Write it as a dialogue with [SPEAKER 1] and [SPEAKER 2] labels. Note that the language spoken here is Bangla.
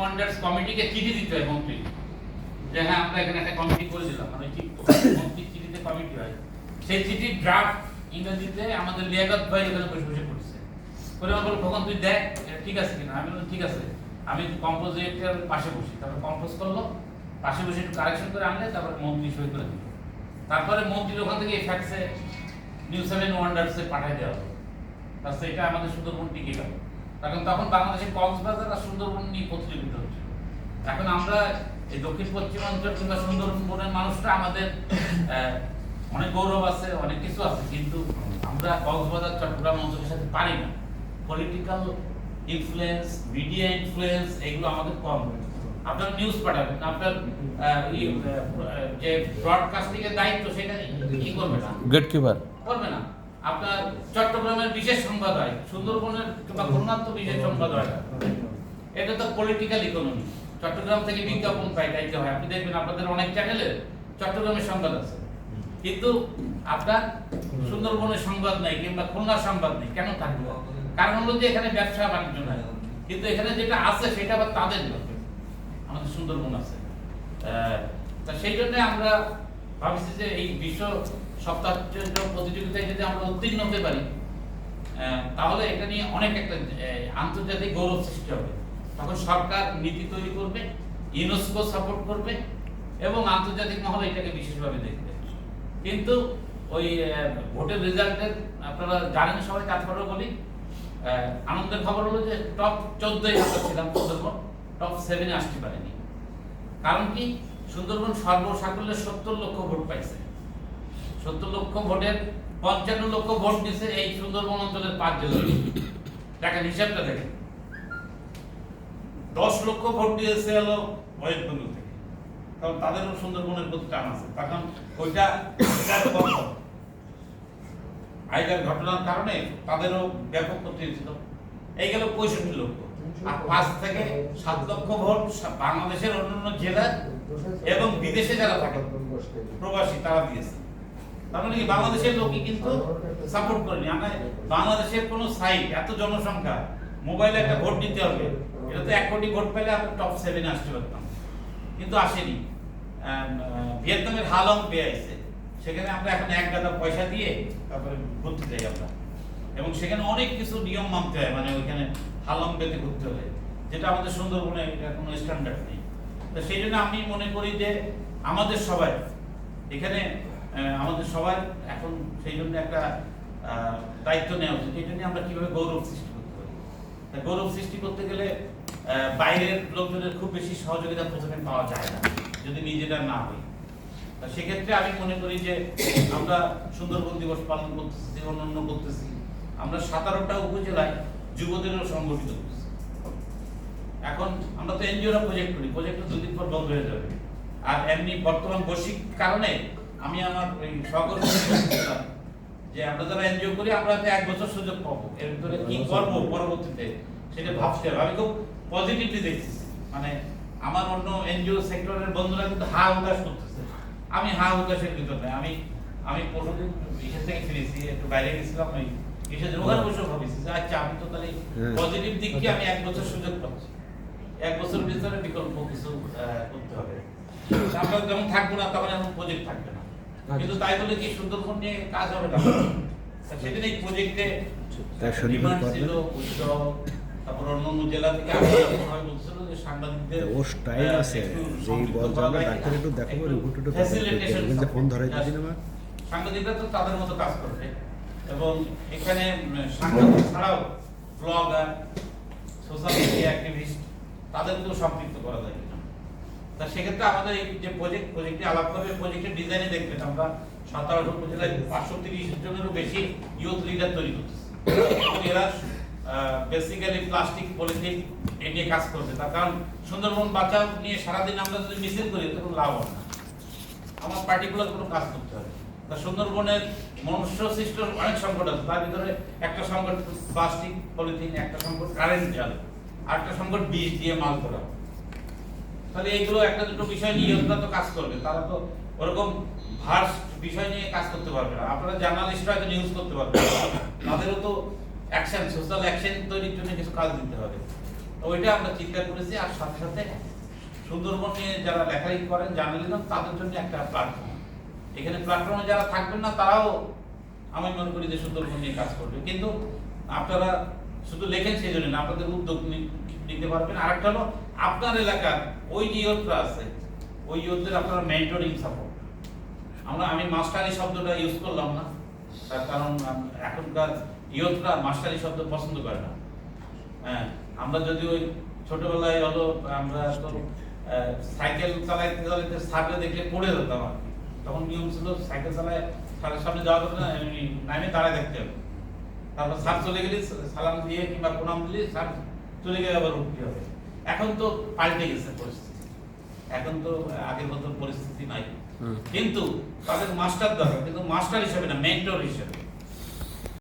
[SPEAKER 1] ওয়ান্ডার্স কমিটিকে চিঠি দিতে হয় মন্ত্রী যে হ্যাঁ আমরা এখানে একটা কমিটি করে দিলাম। মানে মন্ত্রী চিঠিতে কমিটি হয়। সেই চিঠির ড্রাফট ইংরেজিতে আমাদের লিয়াকত ভাই এখানে বসে বসে করছে করে আমার বলল কখন তুই দেখ ঠিক আছে কিনা? আমি বললাম, ঠিক আছে। আমি কম্পোজিটের পাশে বসি। তারপর কম্পোজ করল। পাশে বসে একটু কারেকশন করে আনলে তারপরে মন্ত্রী সই করে দিল। তারপরে মন্ত্রীর ওখান থেকে ফ্যাক্সে নিউ সেভেন ওয়ান্ডার্সে পাঠিয়ে দেওয়া হলো। তার এটা আমাদের সুন্দরবন টিকে গেল। কারণ তখন বাংলাদেশের কক্সবাজার আর সুন্দরবন নিয়ে প্রতিযোগিতা হচ্ছিল এখন আমরা এই দক্ষিণ পশ্চিমাঞ্চল কিংবা সুন্দরবনের মানুষরা আমাদের অনেক গৌরব আছে অনেক কিছু আছে কিন্তু আমরা কক্সবাজার চট্টগ্রাম অঞ্চলের সাথে পারি না। পলিটিক্যাল ইনফ্লুয়েন্স মিডিয়া ইনফ্লুয়েন্স এগুলো আমাদের কম আপনার নিউজ পাঠাবেন আপনার যে ব্রডকাস্টিং এর দায়িত্ব সেটা কি করবে না?
[SPEAKER 2] গেটকিপার
[SPEAKER 1] করবে না। আপনার চট্টগ্রামের বিশেষ সংবাদ হয় সুন্দরবনের বা খুলনার তো বিশেষ সংবাদ হয় এটা তো পলিটিক্যাল ইকোনমি চট্টগ্রাম থেকে বিজ্ঞাপন পাই গাইতে হয়। আপনি দেখবেন আপনাদের অনেক চ্যানেলে চট্টগ্রামের সংবাদ আছে। কিন্তু আপনার সুন্দরবনের সংবাদ নাই কিংবা খুলনার সংবাদ নেই, কেন থাকবে? কারণ হলো যে এখানে ব্যবসা বাণিজ্য নাই। কিন্তু এখানে যেটা আছে, সেটা আবার তাদের লোক আমাদের সুন্দরবন আছে। তা সেই জন্য আমরা ভাবছি যে এই বিশ্ব সপ্তাহ প্রতিযোগিতায় যদি আমরা উত্তীর্ণ হতে পারি তাহলে এটা নিয়ে অনেক একটা আন্তর্জাতিক গৌরব সৃষ্টি হবে। তখন সরকার নীতি তৈরি করবে ইউনেস্কো সাপোর্ট করবে এবং আন্তর্জাতিক মহলে এটাকে বিশেষভাবে দেখবে। কিন্তু ওই ভোটের রেজাল্টের আপনারা জানেন, সবাই তারপরেও বলি আনন্দের খবর হলো যে টপ চোদ্দই টপ সেভেনে আসতে পারেনি। কারণ কি? সুন্দরবন সর্বসাকল্যে সত্তর লক্ষ ভোট পাইছে। সত্তর লক্ষ ভোটের পঞ্চান্ন লক্ষ ভোট দিছে এই সুন্দরবন অঞ্চলের পাঁচ জেলা দেখেন, হিসাবটা দেখেন। দশ লক্ষ ভোট দিয়েছে হলো ওয়েস্ট বেঙ্গল থেকে। কারণ তাদেরও সুন্দরবনের প্রতি টান আছে। তখন ওইটা আগেকার ঘটনার কারণে তাদেরও ব্যাপক ক্ষতি হয়েছিল। এই গেল পঁয়ষট্টি লক্ষ। আর পাঁচ থেকে সাত লক্ষ ভোট বাংলাদেশের অন্যান্য জেলা এবং বিদেশে যারা থাকে, প্রবাসী, তারা দিয়েছে। তার মানে বাংলাদেশের লোকই কিন্তু সাপোর্ট করেনি। আমরা বাংলাদেশের কোন সাইট এত জনসংখ্যা মোবাইলে একটা ভোট দিতে হবে, এটা তো এক কোটি ভোট পেলে আমরা টপ সেভেনে আসতে পারতাম। কিন্তু আসেনি। ভিয়েতনামের হালং পেয়ে আসছে সেখানে আমরা এখন এক গাদা পয়সা দিয়ে তারপরে ঘুরতে যাই আমরা এবং সেখানে অনেক কিছু নিয়ম মানতে হয় মানে ওইখানে হালং পেতে ঘুরতে হবে যেটা আমাদের সুন্দরবনে এটা কোনো স্ট্যান্ডার্ড নেই। তো সেই জন্য আমি মনে করি যে আমাদের সবাই, এখানে আমাদের সবার এখন সেই জন্য একটা দায়িত্ব নেওয়া উচিত, এই জন্য আমরা কীভাবে গৌরব সৃষ্টি করতে পারি। তা গৌরব সৃষ্টি করতে গেলে বাইরের লোকজনের খুব বেশি সহযোগিতা প্রথমে পাওয়া যায় না, যদি নিজেরা না তা সেক্ষেত্রে আমি মনে করি যে আমরা সুন্দরবন দিবস পালন করতেছি, অন্যান্য করতেছি আমরা সতেরোটা উপজেলায় যুবদেরও সংগঠিত এখন আমরা তো এনজিওরা প্রজেক্ট করি প্রজেক্ট দুদিন পর বন্ধ হয়ে যাবে। আর এমনি বর্তমান বৈশ্বিক কারণে আমি আমার ওই সহকর্মীদের যে আমরা যারা এনজিও করি আমরা তো এক বছর সুযোগ পাবো। এর ভিতরে কি করব পরবর্তীতে সেটা ভাবতে হবে আমি খুব পজিটিভলি দেখতেছি। মানে আমার অন্য এনজিও সেক্টরের বন্ধুরা কিন্তু হা উদাস করতেছে। আমি হা উদাসের ভিতর আমি আমি পরশুদিন ইসের থেকে ফিরেছি একটু বাইরে গেছিলাম ওই ইসের ওখানে বসে ভাবিছি যে আচ্ছা আমি তো তাহলে
[SPEAKER 2] হ্যাঁ।
[SPEAKER 1] দিককে আমি এক বছর সুযোগ পাচ্ছি? এক বছর ভিতরে বিকল্প কিছু করতে হবে। আমরা যখন থাকব না তখন এমন প্রজেক্ট থাকবে না। কিন্তু তাই বলে কি সুন্দরবন নিয়ে কাজ হবে না? সেদিন এই প্রজেক্টে ডিমান্ড ছিল উৎসব তারপর অন্যান্য জেলা থেকে বলছিল যে সাংবাদিকদের
[SPEAKER 2] আছে।
[SPEAKER 1] একটু
[SPEAKER 2] যে
[SPEAKER 1] সম্পৃক্ত
[SPEAKER 2] বল
[SPEAKER 1] করা
[SPEAKER 2] ডাক্তার একটু দেখো রিপোর্ট একটু
[SPEAKER 1] facilitation
[SPEAKER 2] দেখবেন যে ফোন ধরাই দিন আমার
[SPEAKER 1] সাংবাদিকরা তো তাদের মতো কাজ করবে এবং এখানে সাংবাদিক ছাড়াও ব্লগার সোশ্যাল মিডিয়া অ্যাক্টিভিস্ট তাদেরকেও সম্পৃক্ত করা যায় তা সেক্ষেত্রে আমাদের এই যে প্রজেক্ট প্রজেক্টে আলাপ করবে প্রজেক্টের ডিজাইনে দেখবেন আমরা সাতারো উপজেলায় পাঁচশো তিরিশ জনেরও বেশি ইউথ লিডার তৈরি করতেছি। এবং এরা বেসিক্যালি প্লাস্টিক পলিথিন এ নিয়ে কাজ করবে। তার কারণ সুন্দরবন বাঁচাও নিয়ে সারাদিন আমরা যদি মিছিল করি, তখন লাভ হবে না। আমার পার্টিকুলার কোনো কাজ করতে হবে তা সুন্দরবনের মনুষ্য সৃষ্ট অনেক সংকট আছে। তার ভিতরে একটা সংকট প্লাস্টিক পলিথিন একটা সংকট কারেন্ট জাল আর একটা সংকট বীজ দিয়ে মাল করা তাহলে এইগুলো একটা দুটো বিষয় নিয়ে ওরা তো কাজ করবে। তারা তো ওরকম ভার্স বিষয় নিয়ে কাজ করতে পারবে না। আপনারা জার্নালিস্টরা হয়তো নিউজ করতে পারবে। তাদেরও তো অ্যাকশন সোশ্যাল অ্যাকশন তৈরির জন্য কিছু কাজ দিতে হবে। তো ওইটা আমরা চিন্তা করেছি। আর সাথে সাথে সুন্দরবন নিয়ে যারা লেখালেখি করেন জার্নালিজম তাদের জন্য একটা প্ল্যাটফর্ম এখানে প্ল্যাটফর্মে যারা থাকবেন না, তারাও আমি মনে করি যে সুন্দরবন নিয়ে কাজ করবে। কিন্তু আপনারা শুধু লেখেন সেই জন্য আপনাদের উদ্যোগ নিতে পারবেন। আর একটা হলো, আপনার এলাকার ওই যে আছে, ওই ইয়তদের আপনারা মেন্টরিং সাপোর্ট আমরা, আমি মাস্টারি শব্দটা ইউজ করলাম না, তার কারণ এখনকার ইয়তরা মাস্টারি শব্দ পছন্দ করে না। হ্যাঁ আমরা যদি ওই ছোটবেলায় হলো আমরা সাইকেল চালাইতে চালাইতে সামনে দেখলে পড়ে যেতাম আর কি। তখন নিয়ম ছিল সাইকেল চালায় সারের সামনে যাওয়া যাবে না এমনি নামে দাঁড়ায় দেখতে হবে। তারপর সার চলে গেলে সালাম দিয়ে কিংবা প্রণাম দিলে সার চলে গেলে আবার উঠতে হবে। এখন তো পাল্টে গেছে পরিস্থিতি। এখন তো আগের মতো পরিস্থিতি নাই। কিন্তু তাদের মাস্টার দরকার কিন্তু মাস্টার হিসেবে না মেন্টর হিসেবে।